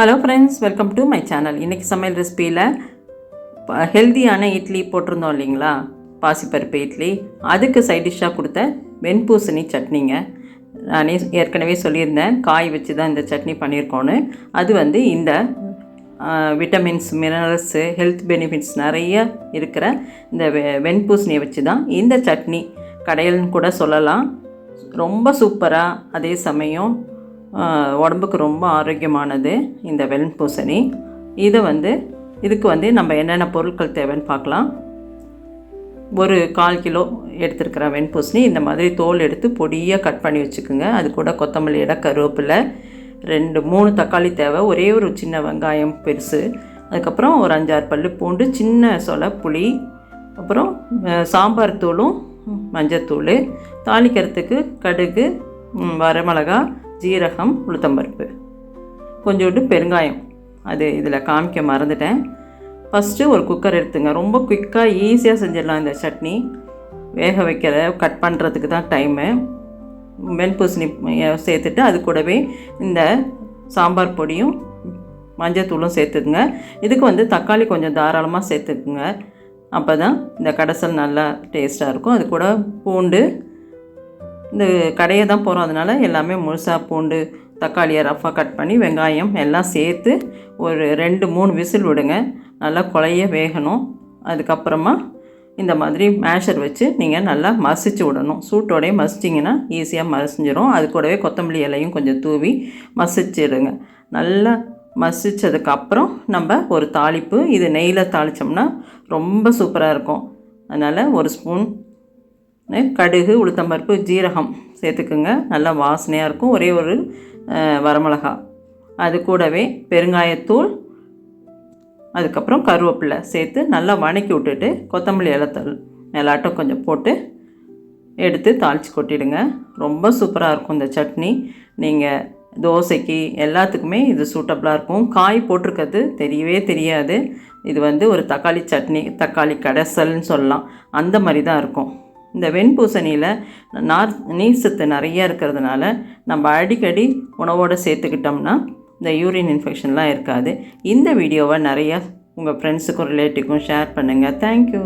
Hello friends welcome to my channel இன்றைக்கி சமையல் ரெசிபியில் ஹெல்தியான இட்லி போட்டிருந்தோம் இல்லைங்களா? பாசிப்பருப்பு இட்லி. அதுக்கு சைட் டிஷ்ஷாக கொடுத்த வெண்பூசணி சட்னிங்க. நானே ஏற்கனவே சொல்லியிருந்தேன் காய் வச்சு தான் இந்த சட்னி பண்ணியிருக்கோன்னு அது வந்து இந்த விட்டமின்ஸ் மினரல்ஸு ஹெல்த் பெனிஃபிட்ஸ் நிறைய இருக்கிற இந்த வெ வெண்பூசணியை வச்சு தான் இந்த சட்னி கடையில்னு கூட சொல்லலாம். ரொம்ப சூப்பராக அதே சமயம் உடம்புக்கு ரொம்ப ஆரோக்கியமானது இந்த வெண்பூசணி இதை வந்து இதுக்கு வந்து நம்ம என்னென்ன பொருட்கள் தேவைன்னு பார்க்கலாம். ஒரு கால் கிலோ எடுத்துருக்கிற வெண்பூசணி இந்த மாதிரி தோல் எடுத்து பொடியாக கட் பண்ணி வச்சுக்கோங்க. அது கூட கொத்தமல்லி கருவேப்பிலை ரெண்டு மூணு தக்காளி தேவை. ஒரே ஒரு சின்ன வெங்காயம் பெருசு. அதுக்கப்புறம் ஒரு அஞ்சாறு பல்லு பூண்டு சின்ன சொலை புளி அப்புறம் சாம்பார் தூளும் மஞ்சத்தூள் தாளிக்கிறதுக்கு கடுகு வரமிளகா ஜீரகம் உளுத்தம்பருப்பு. கொஞ்சோண்டு பெருங்காயம். அது இதில் காமிக்க மறந்துட்டேன். ஃபஸ்ட்டு ஒரு குக்கர் எடுத்துங்க. ரொம்ப குயிக்காக ஈஸியாக செஞ்சிடலாம் இந்த சட்னி. வேக வைக்கிற கட் பண்ணுறதுக்கு தான் டைமு மென்பூசணி சேர்த்துட்டு அது கூடவே இந்த சாம்பார் பொடியும் மஞ்சத்தூளும் சேர்த்துக்குங்க. இதுக்கு வந்து தக்காளி கொஞ்சம் தாராளமாக சேர்த்துக்குங்க. அப்போ தான் இந்த கடைசல் நல்லா டேஸ்ட்டாக இருக்கும். அது கூட பூண்டு இந்த கடையை தான் போகிறோம் அதனால எல்லாமே முழுசாக பூண்டு தக்காளியை ரஃபாக கட் பண்ணி வெங்காயம் எல்லாம் சேர்த்து ஒரு ரெண்டு மூணு விசில் விடுங்க. நல்லா குழைய வேகணும். அதுக்கப்புறமா இந்த மாதிரி மேஷர் வச்சு நீங்கள் நல்லா மசிச்சு விடணும். சூட்டோடய மசிச்சிங்கன்னா ஈஸியாக மசிஞ்சிடும் அது கூடவே கொத்தமல்லி இலையும் கொஞ்சம் தூவி மசிச்சிடுங்க நல்லா மசித்ததுக்கப்புறம் நம்ம ஒரு தாளிப்பு இது நெய்யில் தாளித்தோம்னா ரொம்ப சூப்பராக இருக்கும். அதனால் ஒரு ஸ்பூன் கடுகு உளுத்தம்பருப்பு ஜீரகம் சேர்த்துக்குங்க. நல்லா வாசனையாக இருக்கும். ஒரே ஒரு வரமிளகா. அது கூடவே பெருங்காயத்தூள் அதுக்கப்புறம் கருவேப்பிலை சேர்த்து நல்லா வணக்கி விட்டுட்டு கொத்தமல்லி இலத்தல் மேலாட்டம் கொஞ்சம் போட்டு எடுத்து தாளித்து கொட்டிடுங்க. ரொம்ப சூப்பராக இருக்கும் இந்த சட்னி. நீங்கள் தோசைக்கு எல்லாத்துக்குமே இது சூட்டபுளாக இருக்கும். காய் போட்டிருக்கிறது தெரியவே தெரியாது. இது வந்து ஒரு தக்காளி சட்னி தக்காளி கடைசல்னு சொல்லலாம். அந்த மாதிரி தான் இருக்கும். இந்த வெண்பூசணியில் நார் நீர் சத்து நிறைய இருக்கிறதுனால நம்ம அடிக்கடி உணவோடு சேர்த்துக்கிட்டோம்னா இந்த யூரின் இன்ஃபெக்ஷன்லாம் இருக்காது. இந்த வீடியோவை நிறையா உங்கள் ஃப்ரெண்ட்ஸுக்கும் ரிலேட்டிவ்க்கும் ஷேர் பண்ணுங்கள் தேங்க்யூ